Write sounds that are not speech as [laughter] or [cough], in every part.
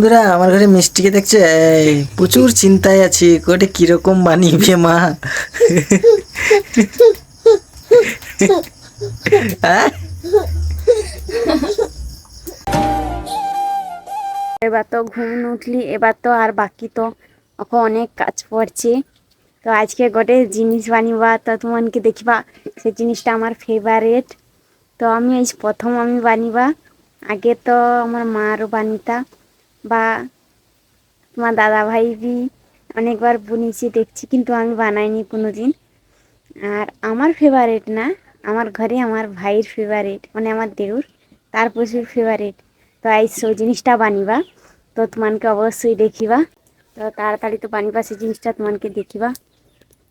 বন্ধুরা, আমার ঘরে মিষ্টিকে দেখছে? প্রচুর চিন্তায় আছি। ওটা কীরকম বানিয়েছে মা? এবার তো ঘুম উঠলি, এবার তো আর বাকি তো এখন অনেক কাজ পড়ছে। তো আজকে গোটে জিনিস বানিবা, তো তোমাকে দেখিবা সে জিনিসটা আমার ফেভারেট তো আমি আজ প্রথম আমি বানিবা। আগে তো আমার মারও বানিতা। বা তোমার দাদা ভাই বি, অনেকবার বুনিছি, দেখছি, কিন্তু আমি বানাইনি কোনো দিন আর আমার ফেভারেট না, আমার ঘরে আমার ভাইয়ের ফেভারেট মানে আমার দেউর, তার প্রচুর ফেভারেট তো এই সব জিনিসটা বানিবা, তো তোমাকে অবশ্যই দেখিবা। তো তাড়াতাড়ি তো বানিবা, সেই জিনিসটা তোমাকে দেখিবা।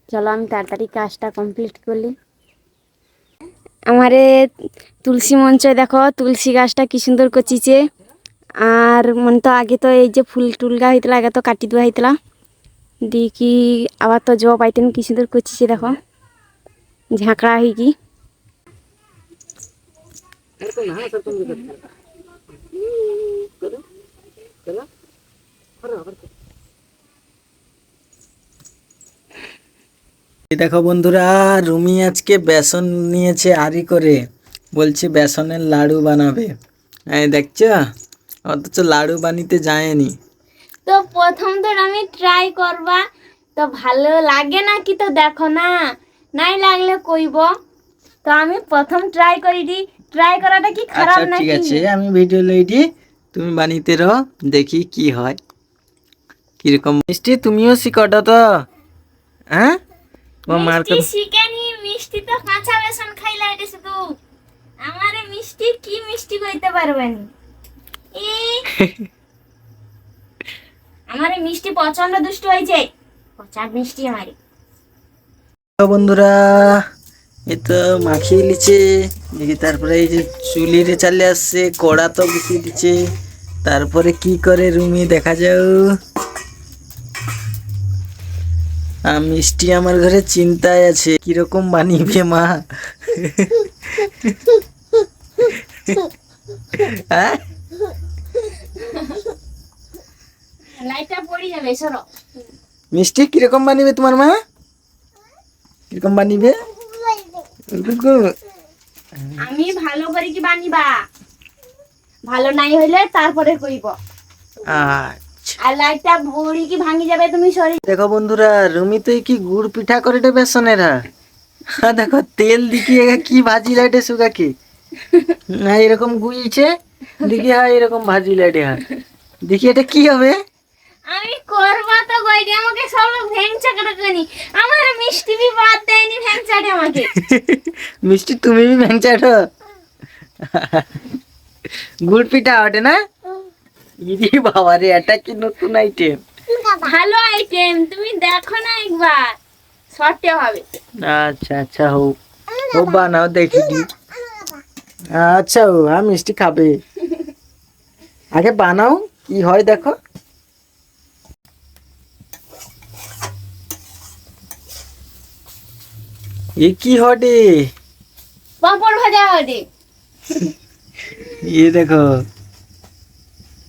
চলো, আমি তাড়াতাড়ি কাজটা কমপ্লিট করলি। আমারে তুলসী মঞ্চ দেখো, তুলসী গাছটা কি সুন্দর করছিছে আর মনে তো আগে তো এই যে ফুল টুল গা হইতলা আগে তো কাটি দেওয়া হইতলা কি আবার তো জব পাইতেন কি সুন্দর করছিছে দেখো। ঝাঁকড়া হইকি দেখো বন্ধুরা, রুমি আজকে বেসন নিয়েছে আরি করে। বলছে বেসনের লাড়ু বানাবে। দেখছ? অথচ লাড়ু বানিতে যায়নি। তো প্রথম তো আমি ট্রাই করবা তো ভালো লাগে না কি তো দেখো না নাই লাগলে কইব। তো আমি প্রথম ট্রাই করি দি ট্রাই করাটা কি খারাপ আচ্ছা ঠিক আছে আমি ভিডিও লইটি তুমি বানিতে রো দেখি কি হয়। কীরকম মিষ্টি তুমিও শিখোটা তো। হ্যাঁ? তোমার মার মিষ্টি শিখেনি মিষ্টি তো কাঁচা বেসন খাইলা এটা শুধু আমারে মিষ্টি কি মিষ্টি কইতে পারবেন? [laughs] মিষ্টি দুষ্ট হয়েছে। মিষ্টি বন্ধুরা, এ তো মাখিয়ে দেখি তারপরে এই যে চুলিরে চালে আসছে, কড়া তো বসিয়ে দিচ্ছে। তারপরে কি করে রুমি দেখা যাও? আর মিষ্টি আমার ঘরে চিন্তায় আছে, কীরকম বানিয়েছে মা? [laughs] হ্যাঁ লাইটটা পড়ে যাবে সরো মিষ্টি কীরকম বানিবে তোমার মা? কীরকম বানিবে? আমি ভালো করে কি বানিবা? ভালো নাই হইলে তারপরে কইব। আচ্ছা। আর লাইটটা ভুড়ি কি ভাঙি যাবে তুমি শরীর দেখো বন্ধুরা রুমি তো কি গুড় পিঠা করে রে বেসনের হ্যাঁ দেখো তেল দিকিয়ে কি ভাজি লাইটে সুগা কি? না এরকম গুইছে দেখি হ্যাঁ এরকম ভাজি লাইটে হ্যাঁ। দেখি এটা কি হবে? আমি করবা তো কইনি আমাকে সব লোক ভেংচা করে কইনি আমার মিষ্টি বি বাদ দেয়নি ভেংচাটে আমাকে। [laughs] মিষ্টি তুমি বি ভ্যাংচাট গুড় পিঠা ওঠে না? ইদি বাবা রে এটা কি নতুন আইটেম ভালো আইটেম তুমি দেখো না একবার। শর্টে হবে। আচ্ছা আচ্ছা হোক। ও বানাও দেখি দি। আচ্ছা ও হ্যাঁ মিষ্টি খাবে। আগে বানাও কি হয় দেখো। এ কি হটে? পাপড় ভাজা হবে এ দেখো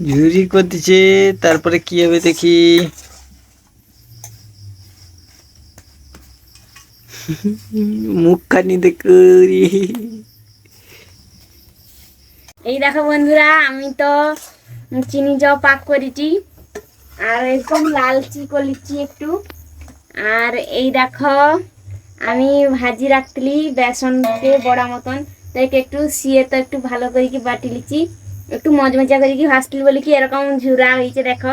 ঝুরি করতেছে তারপরে কি হবে দেখি? মুখখানি দেখো এই দেখো বন্ধুরা আমি তো চিনি যাও পাক করেছি আর এরকম লালচি করেছি একটু। আর এই দেখো আমি ভাজি রাখতলি বেসনকে বড়া মতন। তো একে একটু সিয়ে তো একটু ভালো করে কি বাটি লিচি, একটু মজমজা করে কি ভাজতলি বলে কি এরকম ঝুরা হয়েছে দেখো।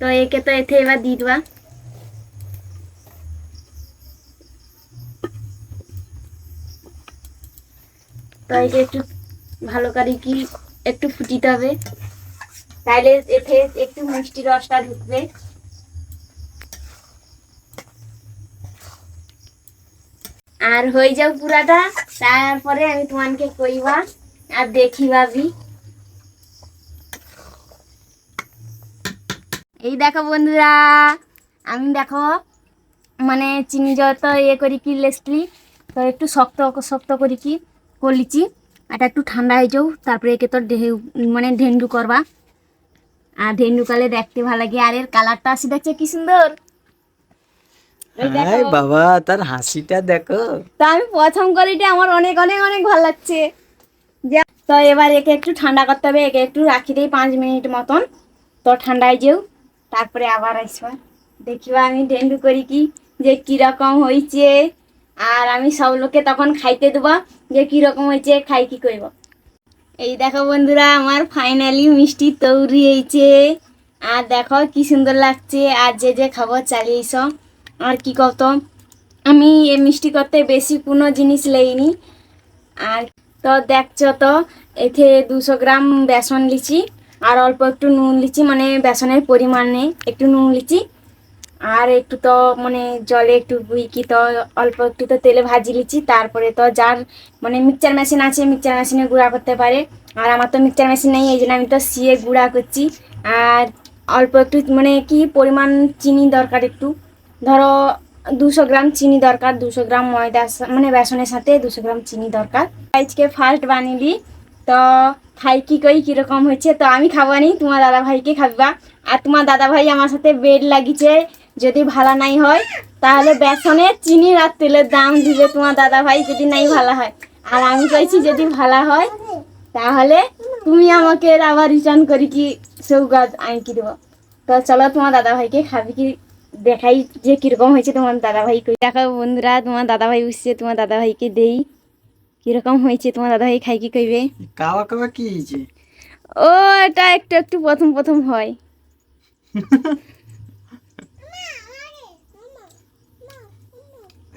তো একে তো এতে এবার দিয়ে দেবা। তো একে একটু ভালো করে কি একটু ফুটিতে হবে। তাইলে এতে একটু মিষ্টি রসটা ঢুকবে। আর হয়ে যাও পুরাটা। তারপরে আমি তোমাকে কইবা আর দেখিবাবি এই দেখো বন্ধুরা, আমি দেখো মানে চিনি যত ইয়ে করি কি লেসলি তো একটু শক্ত শক্ত করি কি করলিছি এটা একটু ঠান্ডা হয়ে যাও, তারপরে একে তো মানে ঢেন্ডু করবা। আর ঢেন্ডু কালে দেখতে ভালো লাগে, আর এর কালারটা আসি দেখছে কি সুন্দর? দেখো। হাই বাবা তার হাসিটা দেখো। তো আমি প্রথম কোয়ালিটি আমার অনেক অনেক অনেক ভালো লাগছে। তো এবার একে একটু ঠান্ডা করতে হবে একে একটু রাখি দিই পাঁচ মিনিট মতন। তো ঠান্ডায় যেও তারপরে আবার আসবা। দেখিবা আমি ডেন্ডু করি কি যে কীরকম হয়েছে আর আমি সব লোকে তখন খাইতে দেবো যে কীরকম হয়েছে খাই কি করব এই দেখো বন্ধুরা আমার ফাইনালি মিষ্টি তৈরি হয়েছে আর দেখো কি সুন্দর লাগছে আর যে যে খাব চালিয়েছ আর কি কত? আমি এই মিষ্টি করতে বেশি কোনো জিনিস লইনি। আর তো দেখছ তো, এতে দুশো গ্রাম বেসন লিচি, আর অল্প একটু নুন লিচি মানে বেসনের পরিমাণে একটু নুন লিচি। আর একটু তো মানে জলে একটু গুইকি তো, অল্প একটু তো তেলে ভাজি লিচি, তারপরে তো যার মানে মিক্সচার মেশিন আছে, মিক্সচার মেশিনে গুঁড়া করতে পারে। আর আমার তো মিক্সচার মেশিন নেই, এই জন্য আমি তো সিয়ে গুঁড়া করছি। আর অল্প একটু মানে কি পরিমাণ চিনি দরকার একটু? ধরো দুশো গ্রাম চিনি দরকার, দুশো গ্রাম ময়দা মানে বেসনের সাথে দুশো গ্রাম চিনি দরকার। আজকে ফার্স্ট বানিলি তো খাই কি কই কীরকম হয়েছে, তো আমি খাব নি, তোমার দাদা ভাইকে খাবিবা। আর তোমার দাদা ভাই আমার সাথে বেড লাগিছে যদি ভালো নাই হয়, তাহলে বেসনে চিনি আর তেলের দাম দিবে তোমার দাদা ভাই যদি নাই ভালো হয়। আর আমি কইছি যদি ভালো হয়, তাহলে তুমি আমাকে আবার রিটার্ন করি কি সেও গাছ আমি কি দেবো। তো চলো তোমার দাদা ভাইকে খাবি কি দেখাই যে কীরকম হয়েছে তোমার দাদা ভাই দেখো বন্ধুরা তোমার দাদা ভাই উঠছে তোমার দাদা ভাইকে দেই। কীরকম হয়েছে তোমার দাদা ভাই খাই কি কইবে? কাওয়া কাওয়া কি হয়েছে? ও এটা একটু একটু প্রথম প্রথম হয়।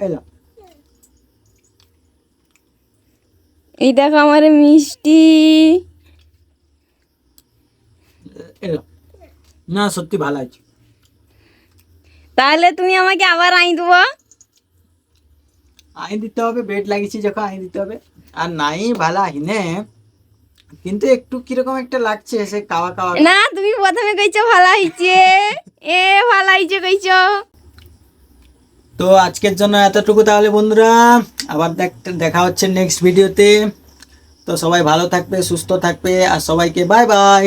এলো। এই দেখো আমার মিষ্টি। না সত্যি ভালো আছে তাহলে তুমি আমাকে আবার আই দেবো। আইন দিতে হবে বেড লাগিয়েছি যখন আইন দিতে হবে। আর নাই ভালো আহিনে কিন্তু একটু কীরকম একটা লাগছে সে কাওয়া কাওয়া। না তুমি প্রথমে কইছো ভালো হয়েছে এ ভালো হয়েছে কইছো। তো আজকের জন্য এতটুকু তাহলে বন্ধুরা। আবার দেখ- দেখা হচ্ছে নেক্সট ভিডিওতে তো। সবাই ভালো থাকবে সুস্থ থাকবে। আর সবাইকে বাই বাই